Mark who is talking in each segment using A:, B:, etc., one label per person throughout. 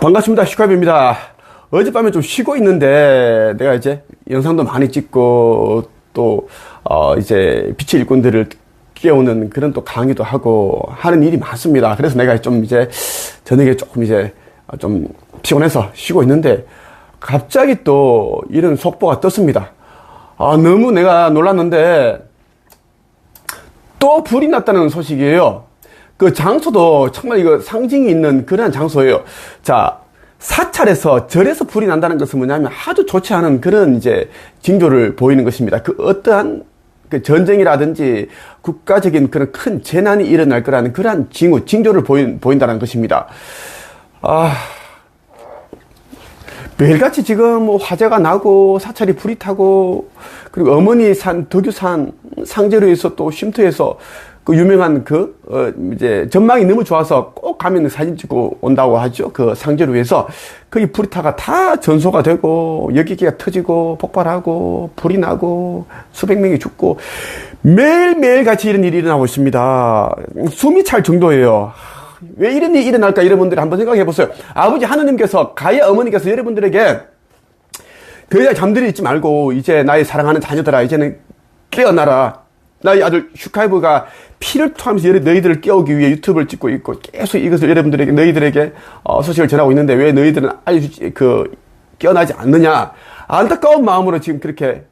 A: 반갑습니다. 슈카입니다. 어젯밤에 좀 쉬고 있는데 내가 이제 영상도 많이 찍고 또 어, 이제 빛의 일꾼들을 깨우는 그런 또 강의도 하고 하는 일이 많습니다. 그래서 내가 좀 이제 저녁에 조금 이제 좀 피곤해서 쉬고 있는데 갑자기 또 이런 속보가 떴습니다. 아, 너무 내가 놀랐는데 또 불이 났다는 소식이에요. 그 장소도 정말 이거 상징이 있는 그러한 장소예요. 자, 사찰에서 절에서 불이 난다는 것은 뭐냐면 아주 좋지 않은 그런 이제 징조를 보이는 것입니다. 그 어떠한 그 전쟁이라든지 국가적인 그런 큰 재난이 일어날 거라는 그러한 징후, 징조를 보인, 보인다는 것입니다. 아, 매일같이 지금 뭐 화재가 나고 사찰이 불이 타고 그리고 어머니 산 덕유산 상제로에서 또 쉼터에서 그 유명한 그 어 이제 전망이 너무 좋아서 꼭 가면 사진 찍고 온다고 하죠. 그 상제로에서 거기 불이 타가 다 전소가 되고 여기기가 터지고 폭발하고 불이 나고 수백 명이 죽고 매일매일 같이 이런 일이 일어나고 있습니다. 숨이 찰 정도예요. 왜 이런 일이 일어날까 여러분들이 한번 생각해 보세요. 아버지 하느님께서 가야 어머니께서 여러분들에게 더 이상 잠들이 있지 말고 이제 나의 사랑하는 자녀들아 이제는 깨어나라. 나의 아들 슈카이브가 피를 토하면서 너희들을 깨우기 위해 유튜브를 찍고 있고 계속 이것을 여러분들에게 너희들에게 어, 소식을 전하고 있는데 왜 너희들은 알려주지 그 깨어나지 않느냐 안타까운 마음으로 지금 그렇게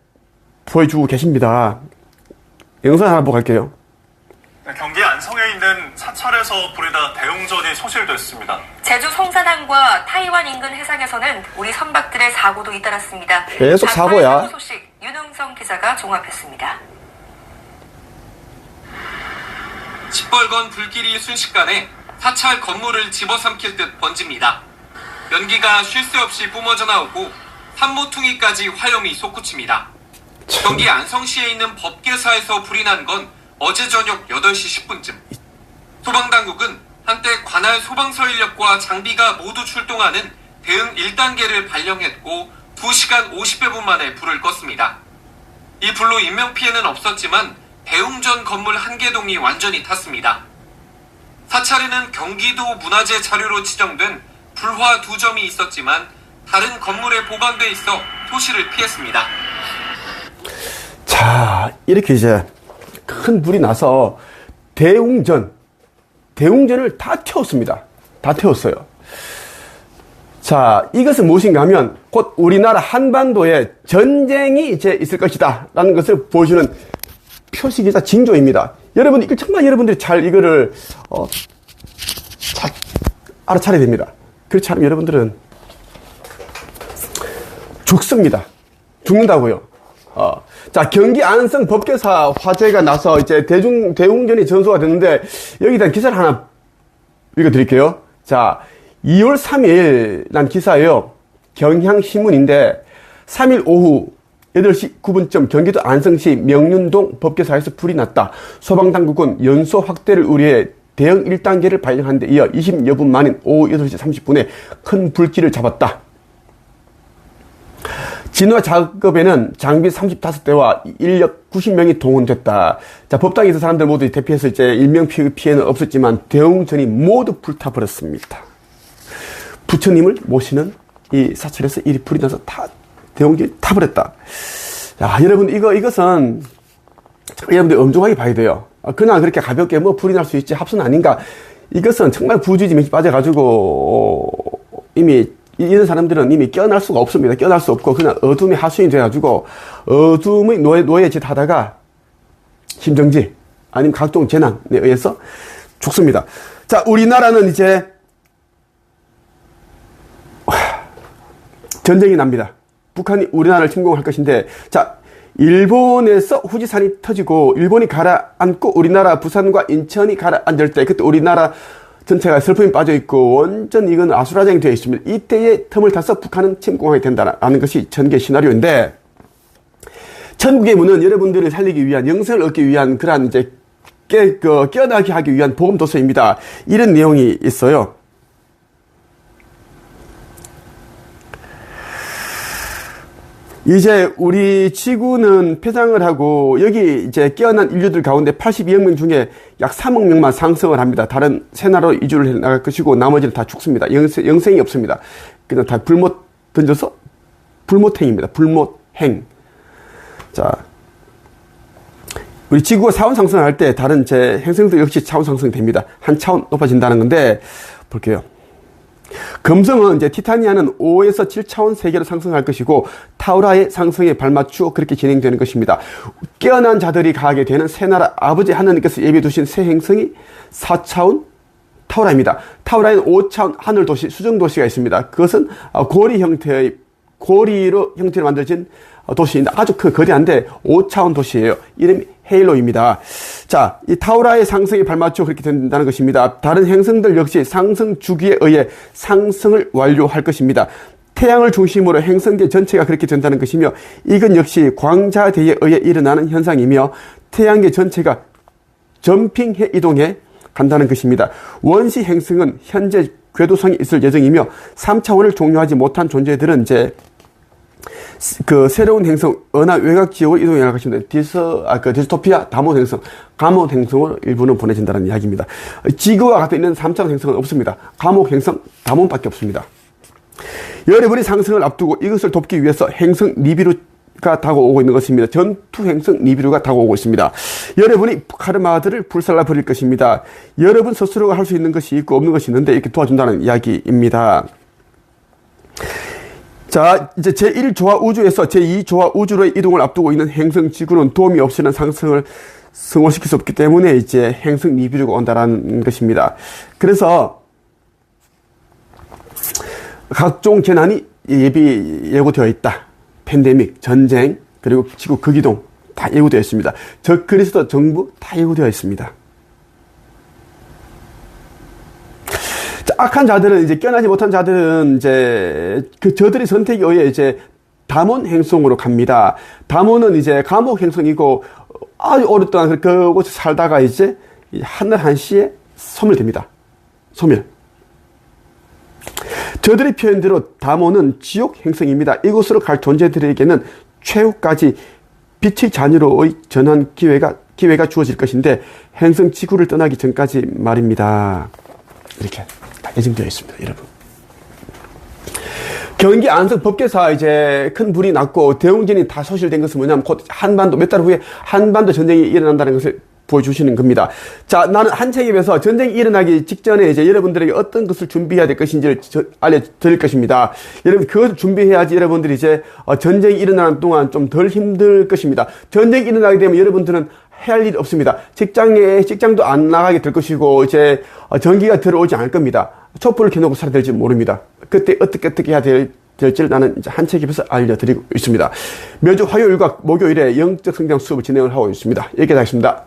A: 보여주고 계십니다. 영상 하나 보고 갈게요.
B: 네, 경기 안성에 있는 사찰에서 불이 나 대웅전이 소실됐습니다.
C: 제주 송산항과 타이완 인근 해상에서는 우리 선박들의 사고도 잇따랐습니다.
A: 계속 사고야.
C: 사고 소식 윤흥성 기자가 종합했습니다.
D: 시뻘건 불길이 순식간에 사찰 건물을 집어삼킬 듯 번집니다. 연기가 쉴 새 없이 뿜어져 나오고 산모퉁이까지 화염이 솟구칩니다. 경기 안성시에 있는 법계사에서 불이 난 건 어제 저녁 8시 10분쯤. 소방당국은 한때 관할 소방서 인력과 장비가 모두 출동하는 대응 1단계를 발령했고 2시간 50여 분 만에 불을 껐습니다. 이 불로 인명피해는 없었지만 대웅전 건물 한 개동이 완전히 탔습니다. 사찰에는 경기도 문화재 자료로 지정된 불화 두 점이 있었지만 다른 건물에 보관돼 있어 토시를 피했습니다.
A: 자, 이렇게 이제 큰 불이 나서 대웅전, 대웅전을 다 태웠습니다. 다 태웠어요. 자, 이것은 무엇인가 하면 곧 우리나라 한반도에 전쟁이 이제 있을 것이다. 라는 것을 보여주는 표식이자 징조입니다. 여러분, 이걸 정말 여러분들이 잘 이거를, 어, 잘 알아차려야 됩니다. 그렇지 않으면 여러분들은 죽습니다. 죽는다고요. 어. 자, 경기 안성 법계사 화재가 나서 이제 대중, 대웅전이 전소가 됐는데, 여기 대한 기사를 하나 읽어드릴게요. 자, 2월 3일 난 기사예요. 경향신문인데, 3일 오후 8시 9분쯤 경기도 안성시 명륜동 법계사에서 불이 났다. 소방당국은 연소 확대를 우려해 대응 1단계를 발령한 데 이어 20여 분 만인 오후 8시 30분에 큰 불길을 잡았다. 진화 작업에는 장비 35대와 인력 90명이 동원됐다. 자, 법당에 있는 사람들 모두 대피해서 이제 일명 피해는 없었지만 대웅전이 모두 불타버렸습니다. 부처님을 모시는 이 사찰에서 이 불이 나서 다 대웅전이 타버렸다. 자, 여러분 이거 이것은 여러분들 엄중하게 봐야 돼요. 아, 그냥 그렇게 가볍게 뭐 불이 날 수 있지 합선 아닌가? 이것은 정말 부주의점이 빠져가지고 어, 이미 이런 사람들은 이미 깨어날 수가 없습니다. 깨어날 수 없고 그냥 어둠의 하수인이 돼가지고 어둠의 노예, 노예짓 하다가 심정지 아니면 각종 재난에 의해서 죽습니다. 자, 우리나라는 이제 전쟁이 납니다. 북한이 우리나라를 침공할 것인데 자, 일본에서 후지산이 터지고 일본이 가라앉고 우리나라 부산과 인천이 가라앉을 때 그때 우리나라 전체가 슬픔이 빠져 있고 완전 이건 아수라장이 되어 있습니다. 이때의 틈을 타서 북한은 침공하게 된다는 것이 전개 시나리오인데 천국의 문은 여러분들을 살리기 위한 영생을 얻기 위한 그러한 이제 깨, 그, 깨어나게 하기 위한 복음 도서입니다. 이런 내용이 있어요. 이제 우리 지구는 폐장을 하고 여기 이제 깨어난 인류들 가운데 82억 명 중에 약 3억 명만 상승을 합니다. 다른 새 나라로 이주를 해 나갈 것이고 나머지는 다 죽습니다. 영생, 영생이 없습니다. 그냥 다 불못 던져서 불못행입니다. 불못행. 자, 우리 지구가 차원 상승을 할때 다른 제 행성도 역시 차원 상승이 됩니다. 한 차원 높아진다는 건데 볼게요. 금성은 이제 티타니아는 5에서 7차원 세계로 상승할 것이고 타우라의 상승에 발맞추어 그렇게 진행되는 것입니다. 깨어난 자들이 가게 되는 새 나라 아버지 하나님께서 예비해 두신 새 행성이 4차원 타우라입니다. 타우라에는 5차원 하늘 도시, 수정 도시가 있습니다. 그것은 어, 고리 형태의 고리로 형태로 만들어진 어, 도시인데 아주 큰 거대한데 5차원 도시예요. 이름이 헤일로입니다. 자, 이 타우라의 상승에 발맞춰 그렇게 된다는 것입니다. 다른 행성들 역시 상승 주기에 의해 상승을 완료할 것입니다. 태양을 중심으로 행성계 전체가 그렇게 된다는 것이며 이건 역시 광자대에 의해 일어나는 현상이며 태양계 전체가 점핑해 이동해 간다는 것입니다. 원시 행성은 현재 궤도성이 있을 예정이며 3차원을 종료하지 못한 존재들은 이제 그 새로운 행성 은하 외곽 지역으로 이동해 갈 것입니다. 디스 아 그 디스토피아 다몬 행성, 감옥 행성으로 일부는 보내진다는 이야기입니다. 지구와 같은 있는 3차원 행성은 없습니다. 감옥 행성, 다몬밖에 없습니다. 여러분이 상승을 앞두고 이것을 돕기 위해서 행성 니비루 가 다가오고 있는 것입니다. 전투 행성 니비루가 다가오고 있습니다. 여러분이 카르마들을 불살라 버릴 것입니다. 여러분 스스로가 할 수 있는 것이 있고 없는 것이 있는데 이렇게 도와준다는 이야기입니다. 자, 이제 제1조화 우주에서 제2조화 우주로의 이동을 앞두고 있는 행성 지구는 도움이 없이는 상승을 성공시킬 수 없기 때문에 이제 행성 니비루가 온다라는 것입니다. 그래서 각종 재난이 예비 예고되어 있다. 팬데믹, 전쟁, 그리고 지구 극이동 다 예고되어 있습니다. 적 그리스도 정부 다 예고되어 있습니다. 악한 자들은 이제 깨어나지 못한 자들은 이제 그 저들의 선택에 의해 이제 담원 행성으로 갑니다. 담원은 이제 감옥 행성이고 아주 오랫동안 그곳에 살다가 이제 이 하늘 한시에 소멸됩니다. 소멸. 저들의 표현대로 담원은 지옥 행성입니다. 이곳으로 갈 존재들에게는 최후까지 빛의 자녀로의 전환 기회가 기회가 주어질 것인데 행성 지구를 떠나기 전까지 말입니다. 이렇게 다 예정되어 있습니다, 여러분. 경기 안성 법계사 이제 큰 불이 났고 대웅전이 다 소실된 것은 뭐냐면 곧 한반도 몇 달 후에 한반도 전쟁이 일어난다는 것을 보여주시는 겁니다. 자, 나는 한 책에 비해서 전쟁이 일어나기 직전에 이제 여러분들에게 어떤 것을 준비해야 될 것인지를 저- 알려드릴 것입니다. 여러분, 그것을 준비해야지 여러분들이 이제 어, 전쟁이 일어나는 동안 좀 덜 힘들 것입니다. 전쟁이 일어나게 되면 여러분들은 해야 할 일이 없습니다. 직장에, 직장도 안 나가게 될 것이고, 이제 어, 전기가 들어오지 않을 겁니다. 촛불을 켜놓고 살아야 될지 모릅니다. 그때 어떻게 어떻게 해야 될, 될지를 나는 이제 한 책에 비해서 알려드리고 있습니다. 매주 화요일과 목요일에 영적 성장 수업을 진행을 하고 있습니다. 여기까지 하겠습니다.